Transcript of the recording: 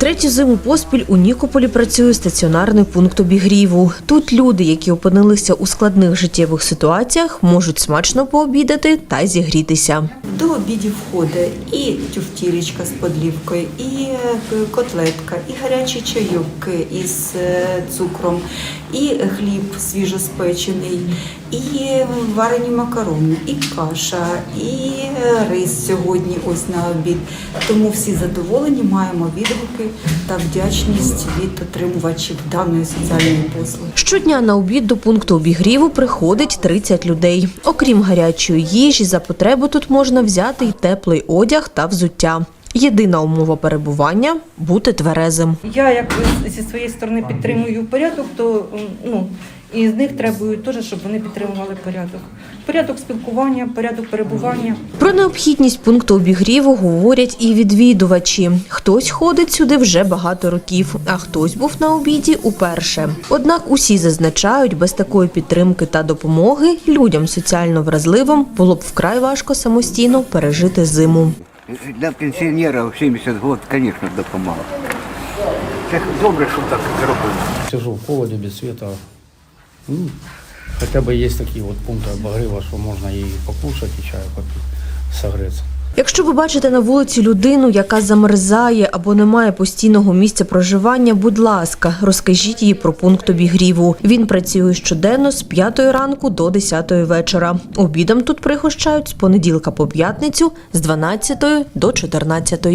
Третю зиму поспіль у Нікополі працює стаціонарний пункт обігріву. Тут люди, які опинилися у складних життєвих ситуаціях, можуть смачно пообідати та зігрітися. До обідів входить і тюфтірічка з подлівкою, і е, котлетка, і гарячі чайок із е, цукром, і хліб свіжоспечений, і варені макарони, і каша, і е, рис сьогодні ось на обід. Тому всі задоволені, маємо відгуки та вдячність від отримувачів даної соціальної послуги. Щодня на обід до пункту обігріву приходить 30 людей. Окрім гарячої їжі, за потребу тут можна взяти й теплий одяг та взуття. Єдина умова перебування бути тверезим. Я як зі своєї сторони підтримую порядок, то ну і з них требую теж, щоб вони підтримували порядок. Порядок спілкування, порядок перебування. Про необхідність пункту обігріву говорять і відвідувачі. Хтось ходить сюди вже багато років, а хтось був на обіді уперше. Однак усі зазначають, без такої підтримки та допомоги людям соціально вразливим було б вкрай важко самостійно пережити зиму. Для пенсіонера 70 років, звісно, допомагав. Це добре, що так зробили. Сижу в холоді, без света. Ну, Хоча б є такі от пункти обогрева, що можна і покушати, і чаю попити, согреться. Якщо ви бачите на вулиці людину, яка замерзає або не має постійного місця проживання, будь ласка, розкажіть їй про пункт обігріву. Він працює щоденно з 5 ранку до 10 вечора. Обідом тут пригощають з понеділка по п'ятницю з 12 до 14.